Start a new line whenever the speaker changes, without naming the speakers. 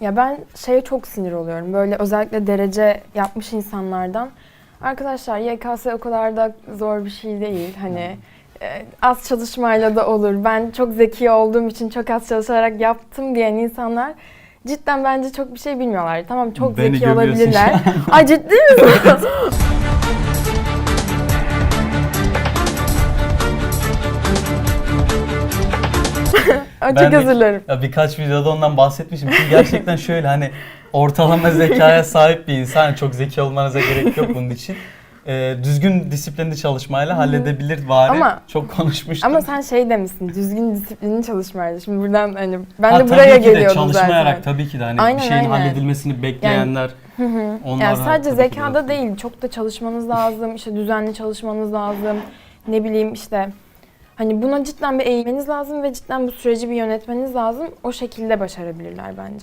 Ya ben şeye çok sinir oluyorum. Böyle özellikle derece yapmış insanlardan. Arkadaşlar YKS o kadar da zor bir şey değil. Hani e, az çalışmayla da olur. Ben çok zeki olduğum için çok az çalışarak yaptım diyen insanlar cidden bence çok bir şey bilmiyorlar. Tamam çok
Beni
zeki
gömüyorsun
olabilirler. Ay ciddi misin? Ay, çok
Ben
dilerim.
Ya birkaç videoda ondan bahsetmişim. Çünkü gerçekten şöyle hani ortalama zekaya sahip bir insan. Çok zeki olmanıza gerek yok bunun için. Ee, düzgün disiplinli çalışmayla halledebilir bari.
Ama-
Çok konuşmuştum.
Ama sen şey demişsin, düzgün disiplinli çalışmayla. Şimdi buradan hani ben
Ha,
de buraya
ki de
geliyordum
çalışmayarak
zaten.
tabii ki de hani
Aynen,
bir şeyin
aynen.
halledilmesini bekleyenler
hı.
onlar
Yani sadece
de
zekada değil, çok da çalışmanız lazım, işte düzenli çalışmanız lazım. Ne bileyim işte hani buna cidden bir eğilmeniz lazım ve cidden bu süreci bir yönetmeniz lazım. O şekilde başarabilirler bence.